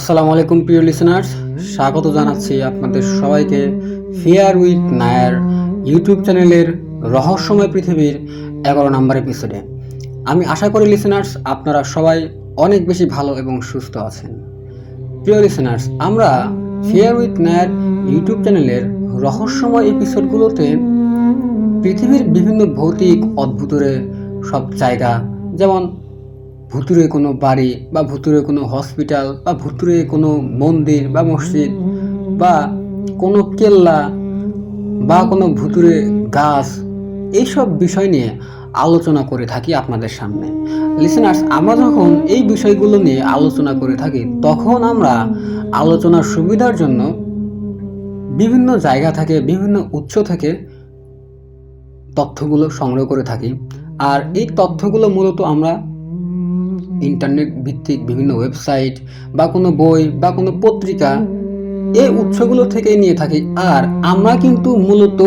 আসসালামু আলাইকুম, প্রিয় লিসেনার্স স্বাগত জানাচ্ছি আপনাদের সবাইকে ফেয়ার উইথ নায়ার ইউটিউব চ্যানেলের রহস্যময় পৃথিবীর এগারো নম্বর এপিসোডে আমি আশা করি লিসেনার্স আপনারা সবাই অনেক বেশি ভালো এবং সুস্থ আছেন। প্রিয় লিসেনার্স আমরা ফেয়ার উইথ নায়ার ইউটিউব চ্যানেলের রহস্যময় এপিসোডগুলোতে পৃথিবীর বিভিন্ন ভৌতিক, অদ্ভুতরে সব জায়গা, যেমন ভুতুরে কোনো বাড়ি বা ভুতুরে কোনো হসপিটাল বা ভুতুরে কোনো মন্দির বা মসজিদ বা কোনো কেল্লা বা কোনো ভুতুরে গাছ, এইসব বিষয় নিয়ে আলোচনা করে থাকি আপনাদের সামনে। লিসেনার্স আমরা যখন এই বিষয়গুলো নিয়ে আলোচনা করে থাকি, তখন আমরা আলোচনার সুবিধার জন্য বিভিন্ন জায়গা থেকে, বিভিন্ন উৎস থেকে তথ্যগুলো সংগ্রহ করে থাকি। আর এই তথ্যগুলো মূলত আমরা ইন্টারনেট ভিত্তিক বিভিন্ন ওয়েবসাইট বা কোনো বই বা কোনো পত্রিকা এই উৎসগুলো থেকে নিয়ে থাকি। আর আমরা কিন্তু মূলত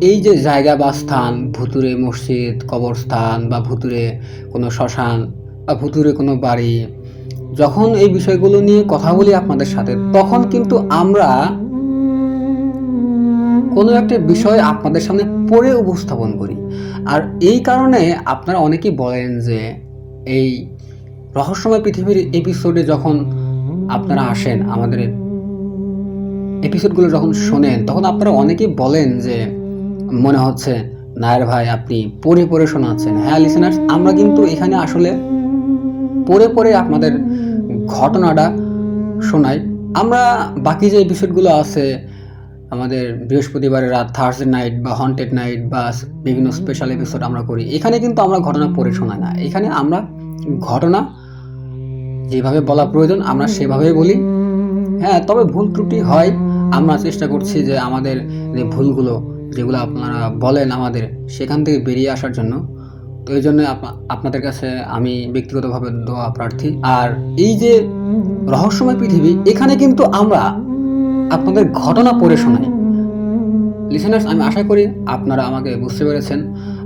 এই যে জায়গা বা স্থান, ভুতুরে মসজিদ, কবরস্থান বা ভুতুরে কোনো শ্মশান বা ভুতুরে কোনো বাড়ি, যখন এই বিষয়গুলো নিয়ে কথা বলি আপনাদের সাথে, তখন কিন্তু আমরা কোনো একটা বিষয় আপনাদের সামনে পড়ে উপস্থাপন করি। আর এই কারণে আপনারা অনেকেই বলেন যে এই রহস্যময় পৃথিবীর এপিসোডে যখন আপনারা আসেন, আমাদের এপিসোডগুলো যখন শোনেন, তখন আপনারা অনেকেই বলেন যে, মনে হচ্ছে, নায়ের ভাই, আপনি পড়ে পড়ে শোনাচ্ছেন। হ্যাঁ লিসেনার্স আমরা কিন্তু এখানে আসলে পড়ে পড়ে আপনাদের ঘটনাটা শোনাই। আমরা বাকি যে এপিসোডগুলো আছে আমাদের বৃহস্পতিবারের রাত থার্সডে নাইট বা হন্টেড নাইট বা বিভিন্ন স্পেশাল এপিসোড আমরা করি। এখানে কিন্তু আমরা ঘটনা পড়ে শোনাই না। এখানে আমরা ঘটনা যেভাবে বলা প্রয়োজন আমরা সেভাবেই বলি। হ্যাঁ তবে ভুল ত্রুটি হয়। আমরা চেষ্টা করছি যে আমাদের যে ভুলগুলো যেগুলো আপনারা বলেন আমাদের সেখান থেকে বেরিয়ে আসার জন্য। তো এই জন্য আপনা- আপনাদের কাছে আমি ব্যক্তিগতভাবে দোয়া প্রার্থী। আর এই যে রহস্যময় পৃথিবী এখানে কিন্তু আমরা আপনাদের ঘটনা পড়ে শোনাই। লিসেনার্স আমি আশা করি আপনারা আমাকে বুঝতে পেরেছেন।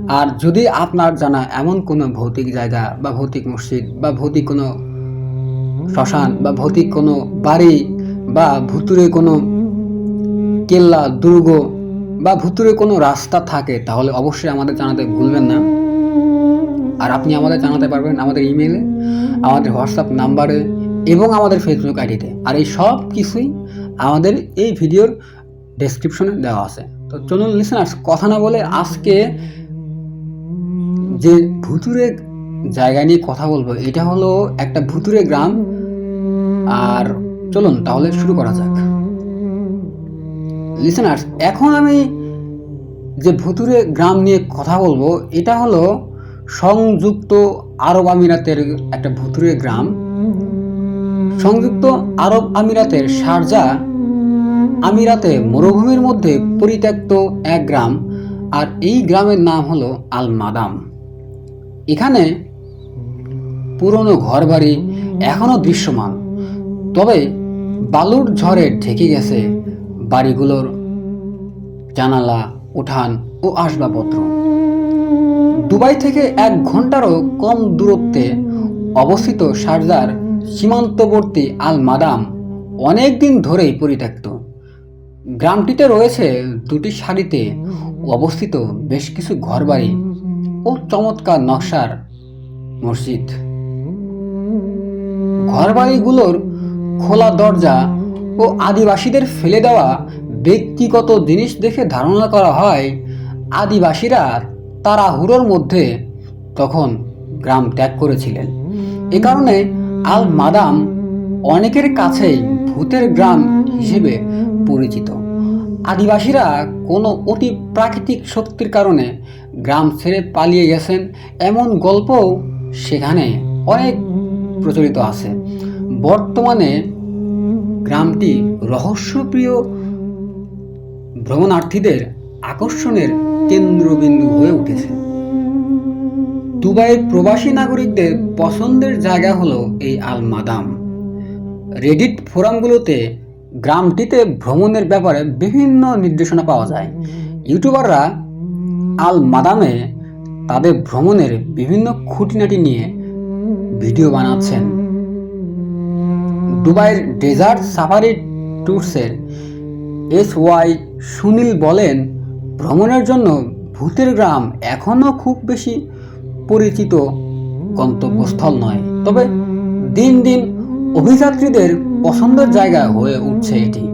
আর যদি আপনার জানা এমন কোনো ভৌতিক জায়গা বা ভৌতিক মসজিদ বা ভৌতিক কোনো শ্মশান বা ভৌতিক কোনো বাড়ি বা ভুতুরে কোনো কেল্লা, দুর্গ বা ভুতুরে কোনো রাস্তা থাকে, তাহলে অবশ্যই আমাদের জানাতে ভুলবেন না। আর আপনি আমাদের জানাতে পারবেন আমাদের ইমেলে আমাদের হোয়াটসঅ্যাপ নাম্বারে এবং আমাদের ফেসবুক আইডিতে আর এই সব কিছুই আমাদের এই ভিডিওর ডেসক্রিপশনে দেওয়া আছে। তো চলুন লিসেনার্স কথা না বলে আজকে যে ভুতুরে জায়গা নিয়ে কথা বলব, এটা হলো একটা ভুতুরে গ্রাম। আর চলুন তাহলে শুরু করা যাক। লিসেনার্স এখন আমি যে ভুতুরে গ্রাম নিয়ে কথা বলব, এটা হলো সংযুক্ত আরব আমিরাতের একটা ভুতুরে গ্রাম। সংযুক্ত আরব আমিরাতের শারজা আমিরাতে মরুভূমির মধ্যে পরিত্যক্ত এক গ্রাম, আর এই গ্রামের নাম হলো আল মাদাম এখানে পুরনো ঘরবাড়ি এখনও দৃশ্যমান, তবে বালুর ঝড়ে ঢেকে গেছে বাড়িগুলোর জানালা, উঠান ও আসবাবপত্র। দুবাই থেকে এক ঘন্টারও কম দূরত্বে অবস্থিত শারজার সীমান্তবর্তী আল মাদাম অনেক দিন ধরেই পরিত্যক্ত। গ্রামটিতে রয়েছে দুটি সারিতে অবস্থিত বেশ কিছু ঘরবাড়ি ও চমৎকার নকশার মসজিদ। ঘরবাড়িগুলোর খোলা দরজা ও আদিবাসীদের ফেলে দেওয়া ব্যক্তিগত জিনিস দেখে ধারণা করা হয়, আদিবাসীরা তাড়াহুড়োর মধ্যে তখন গ্রাম ত্যাগ করেছিলেন। এ কারণে আল মাদাম অনেকের কাছেই ভূতের গ্রাম হিসেবে পরিচিত। আদিবাসীরা কোনো অতি প্রাকৃতিক শক্তির কারণে গ্রাম ছেড়ে পালিয়ে গেছেন এমন গল্পও সেখানে অনেক প্রচলিত আছে। বর্তমানে গ্রামটি রহস্যপ্রিয় ভ্রমণার্থীদের আকর্ষণের কেন্দ্রবিন্দু হয়ে উঠেছে। দুবাইয়ের প্রবাসী নাগরিকদের পছন্দের জায়গা হলো এই আল মাদাম রেডিট ফোরামগুলোতে গ্রামটিতে ভ্রমণের ব্যাপারে বিভিন্ন নির্দেশনা পাওয়া যায়। ইউটিউবাররা আল মাদামে তাদের ভ্রমণের বিভিন্ন খুঁটিনাটি নিয়ে ভিডিও বানাচ্ছেন। দুবাইয়ের ডেজার্ট সাফারি ট্যুরসের এস ওয়াই সুনীল বলেন, ভ্রমণের জন্য ভূতের গ্রাম এখনও খুব বেশি পরিচিত গন্তব্যস্থল নয়। তবে দিন দিন অভিযাত্রীদের পছন্দের জায়গা হয়ে উঠছে এটি।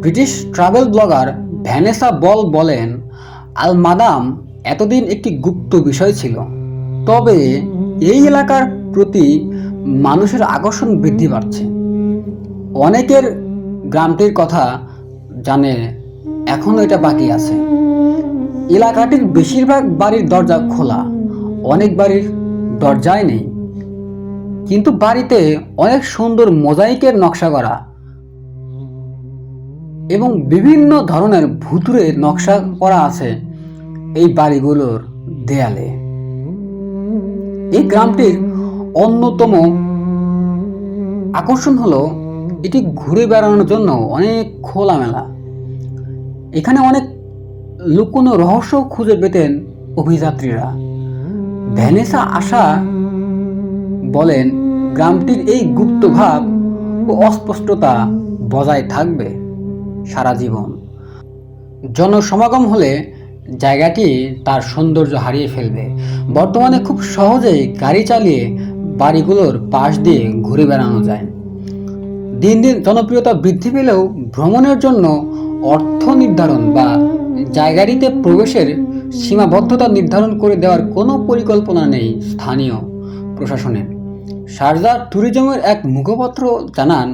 British travel blogger Vanessa Ball বলেন আল মাদাম এতদিন একটি গুপ্ত বিষয় ছিল। তবে এই এলাকার প্রতি মানুষের আকর্ষণ বৃদ্ধি পাচ্ছে। অনেকের গ্রামটির কথা জানে এখনও এটা বাকি আছে। এলাকাটির বেশিরভাগ বাড়ির দরজা খোলা। অনেক বাড়ির দরজাই নেই। কিন্তু বাড়িতে অনেক সুন্দর মোজাইকের নকশা করা এবং বিভিন্ন ধরনের ভুতুরে নকশা করা আছে এই বাড়িগুলোর দেয়ালে। এই গ্রামটির অন্যতম আকর্ষণ হলো এটি ঘুরে বেড়ানোর জন্য অনেক খোলামেলা। এখানে অনেক লুকোনো রহস্য খুঁজে পেতেন অভিযাত্রীরা। ভ্যানেসা আশা বলেন, গ্রামটির এই গুপ্ত ভাব ও অস্পষ্টতা বজায় থাকবে সারা জীবন। জনসমাগম হলে জায়গাটি তার সৌন্দর্য হারিয়ে ফেলবে। বর্তমানে খুব সহজেই গাড়ি চালিয়ে বাড়িগুলোর পাশ দিয়ে ঘুরে বেড়ানো যায়। দিন দিন জনপ্রিয়তা বৃদ্ধি পেলেও ভ্রমণের জন্য অর্থ নির্ধারণ বা জায়গাটিতে প্রবেশের সীমাবদ্ধতা নির্ধারণ করে দেওয়ার কোনো পরিকল্পনা নেই স্থানীয় প্রশাসনের। শারজা ট্যুরিজমের এক মুখপাত্র জানান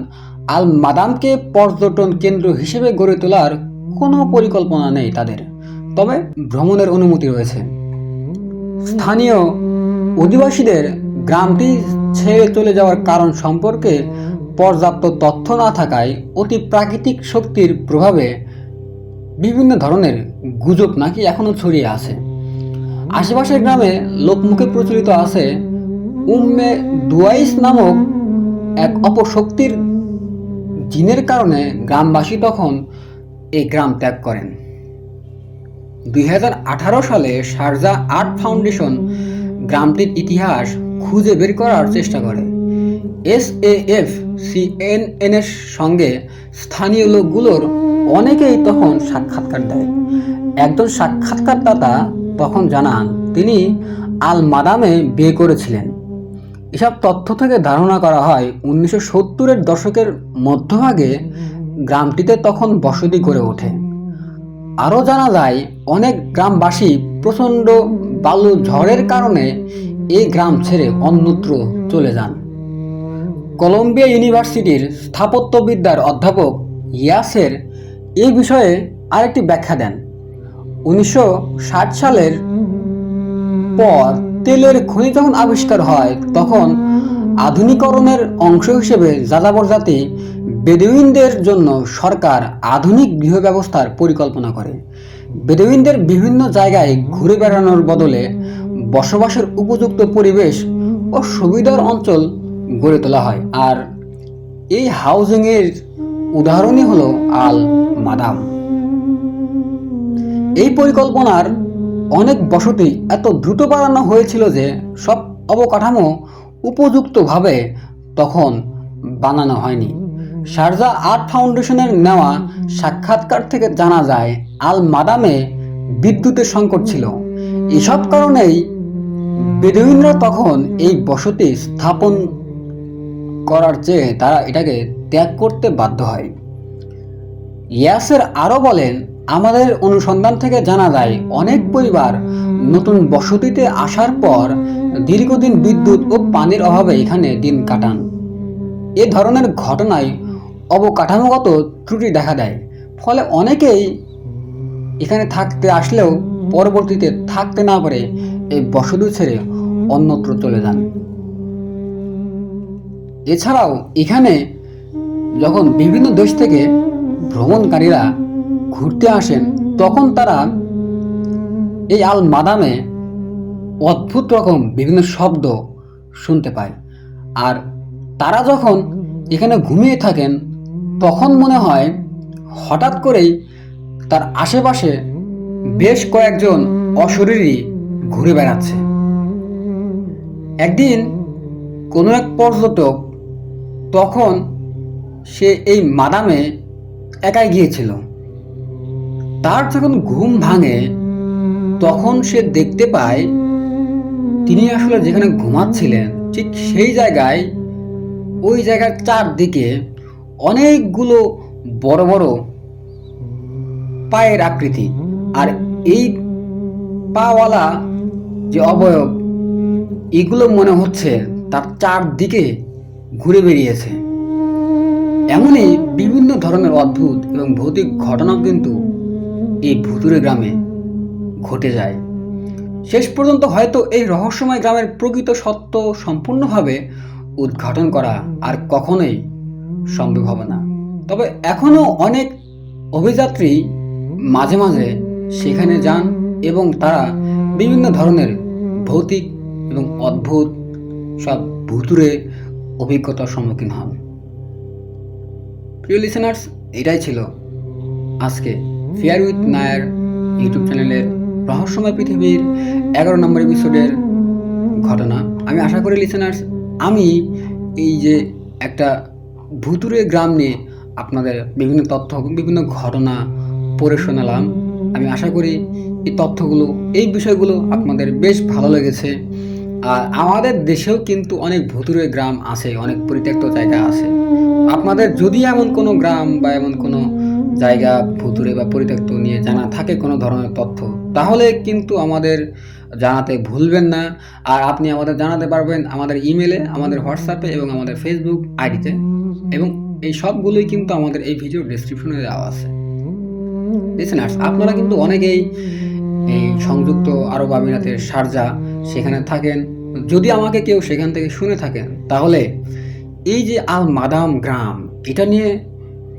আল মাদামকে পর্যটন কেন্দ্র হিসেবে গড়ে তোলার কোনো পরিকল্পনা নেই তাদের, তবে ভ্রমণের অনুমতি রয়েছে। স্থানীয় অধিবাসীদের গ্রামটি ছেড়ে চলে যাওয়ার কারণ সম্পর্কে পর্যাপ্ত তথ্য না থাকায় অতি প্রাকৃতিক শক্তির প্রভাবে বিভিন্ন ধরনের গুজব নাকি এখনও ছড়িয়ে আছে। আশেপাশের গ্রামে লোকমুখে প্রচলিত আছে উম্মে দুয়াইস নামক এক অপশক্তির জিনের কারণে গ্রামবাসী তখন এই গ্রাম ত্যাগ করেন। দুই হাজার আঠারো সালে শারজা আর্ট ফাউন্ডেশন গ্রামটির ইতিহাস খুঁজে বের করার চেষ্টা করে। এস এ এফ সিএনএন এর সঙ্গে স্থানীয় লোকগুলোর অনেকেই তখন সাক্ষাৎকার দেয়। একজন সাক্ষাৎকারদাতা তখন জানান, তিনি আল মাদামে বিয়ে করেছিলেন। এসব তথ্য থেকে ধারণা করা হয়, উনিশশো সত্তরের দশকের মধ্যভাগে গ্রামটিতে তখন বসতি গড়ে ওঠে। আরও জানা যায়, অনেক গ্রামবাসী প্রচণ্ড বালু ঝড়ের কারণে এই গ্রাম ছেড়ে অন্যত্র চলে যান। কলম্বিয়া ইউনিভার্সিটির স্থাপত্যবিদ্যার অধ্যাপক ইয়াসের এই বিষয়ে আরেকটি ব্যাখ্যা দেন। উনিশশো ষাট সালের পর তেলের খনি যখন আবিষ্কার হয়, তখন আধুনিকরণের অংশ হিসেবে যাযাবর জাতি বেদুইনদের জন্য সরকার আধুনিক গৃহ ব্যবস্থার পরিকল্পনা করে। বেদুইনদের বিভিন্ন জায়গায় ঘুরে বেড়ানোর বদলে বসবাসের উপযুক্ত পরিবেশ ও সুবিধার অঞ্চল গড়ে তোলা হয়। আর এই হাউজিংয়ের উদাহরণই হলো আল মাদাম। এই পরিকল্পনার অনেক বসতি এত দ্রুত বাড়ানো হয়েছিল যে সব অবকাঠামো উপযুক্তভাবে তখন বানানো হয়নি। শারজা আর্ট ফাউন্ডেশনের নেওয়া সাক্ষাৎকার থেকে জানা যায়, আল মাদামে বিদ্যুতের সংকট ছিল। এসব কারণেই বেদুইনরা তখন এই বসতি স্থাপন করার চেয়ে তারা এটাকে ত্যাগ করতে বাধ্য হয়। ইয়াসের আরও বলেন, আমাদের অনুসন্ধান থেকে জানা যায়, অনেক পরিবার নতুন বসতিতে আসার পর দীর্ঘদিন বিদ্যুৎ ও পানির অভাবে এখানে দিন কাটান। এ ধরনের ঘটনায় অবকাঠামোগত ত্রুটি দেখা দেয়। ফলে অনেকেই এখানে থাকতে আসলেও পরবর্তীতে থাকতে না পারে এই বসতি ছেড়ে অন্যত্র চলে যান। এছাড়াও এখানে যখন বিভিন্ন দেশ থেকে ভ্রমণকারীরা ঘুরতে আসেন, তখন তারা এই আল মাদামে অদ্ভুত রকম বিভিন্ন শব্দ শুনতে পায়। আর তারা যখন এখানে ঘুমিয়ে থাকেন, তখন মনে হয় হঠাৎ করেই তার আশেপাশে বেশ কয়েকজন অশরীরী ঘুরে বেড়াচ্ছে। একদিন কোনো এক পর্যটক তখন সে এই মাদামে একাই গিয়েছিল। তার যখন ঘুম ভাঙে, তখন সে দেখতে পায়, তিনি আসলে যেখানে ঘুমাচ্ছিলেন, ঠিক সেই জায়গায়, ওই জায়গার চারদিকে অনেকগুলো বড় বড় পায়ের আকৃতি। আর এই পাওয়ালা যে অবয়ব, এগুলো মনে হচ্ছে তার চারদিকে ঘুরে বেরিয়েছে। এমনই বিভিন্ন ধরনের অদ্ভুত এবং ভৌতিক ঘটনাও কিন্তু এই ভুতুরে গ্রামে ঘটে যায়। শেষ পর্যন্ত হয়তো এই রহস্যময় গ্রামের প্রকৃত সত্য সম্পূর্ণভাবে উদ্ঘাটন করা আর কখনোই সম্ভব হবে না। তবে এখনও অনেক অভিযাত্রী মাঝে মাঝে সেখানে যান এবং তারা বিভিন্ন ধরনের ভৌতিক এবং অদ্ভুত সব ভুতুরে অভিজ্ঞতার সম্মুখীন হন। প্রিয় লিসেনার্স এটাই ছিল আজকে ফেয়ার উইথ নায়ার ইউটিউব চ্যানেলের রহস্যময় পৃথিবীর এগারো নম্বর এপিসোডের ঘটনা। আমি আশা করি লিসেনার্স আমি এই যে একটা ভুতুরে গ্রাম নিয়ে আপনাদের বিভিন্ন তথ্য, বিভিন্ন ঘটনা পড়ে শোনালাম। আমি আশা করি এই তথ্যগুলো, এই বিষয়গুলো আপনাদের বেশ ভালো লেগেছে। আর আমাদের দেশেও কিন্তু অনেক ভুতুরে গ্রাম আছে, অনেক পরিত্যক্ত জায়গা আছে। আপনাদের যদি এমন কোনো গ্রাম বা এমন কোনো জায়গা ভুতুরে বা পরিত্যক্ত নিয়ে জানা থাকে কোনো ধরনের তথ্য, তাহলে কিন্তু আমাদের জানাতে ভুলবেন না। আর আপনি আমাদের জানাতে পারবেন আমাদের ইমেলে আমাদের হোয়াটসঅ্যাপে এবং আমাদের ফেসবুক আইডিতে এবং এই সবগুলোই কিন্তু আমাদের এই ভিডিও ডেসক্রিপশনে দেওয়া আছে। আপনারা কিন্তু অনেকেই এই সংযুক্ত আরব আমিরাতের শারজা সেখানে থাকেন। যদি আমাকে কেউ সেখান থেকে শুনে থাকেন তাহলে এই যে আল মাদাম গ্রাম এটা নিয়ে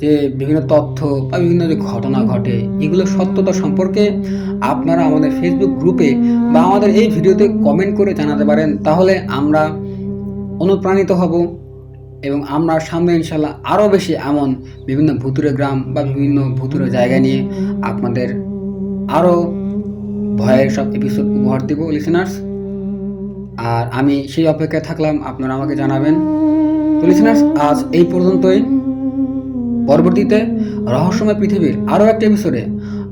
যে বিভিন্ন তথ্য বা বিভিন্ন যে ঘটনা ঘটে এগুলো সত্যতা সম্পর্কে আপনারা আমাদের ফেসবুক গ্রুপে বা আমাদের এই ভিডিওতে কমেন্ট করে জানাতে পারেন। তাহলে আমরা অনুপ্রাণিত হব এবং আমরা সামনে ইনশাল্লাহ আরও বেশি এমন বিভিন্ন ভুতুরে গ্রাম বা বিভিন্ন ভুতুরে জায়গা নিয়ে আপনাদের আরও ভয়ের সব এপিসোড উপহার দেব লিসেনার্স আর আমি সেই অপেক্ষায় থাকলাম, আপনারা আমাকে জানাবেন। তো লিসেনার্স আজ এই পর্যন্তই। পরবর্তীতে রহস্যময় পৃথিবীর আরও একটা এপিসোডে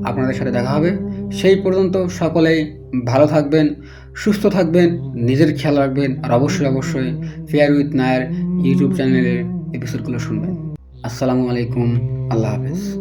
আপনাদের সাথে দেখা হবে। সেই পর্যন্ত সকলেই ভালো থাকবেন, সুস্থ থাকবেন, নিজের খেয়াল রাখবেন, আর অবশ্যই অবশ্যই ফেয়ার উইথ নায়ার ইউটিউব চ্যানেলের এপিসোডগুলো শুনবেন। আসসালামু আলাইকুম, আল্লাহ হাফেজ।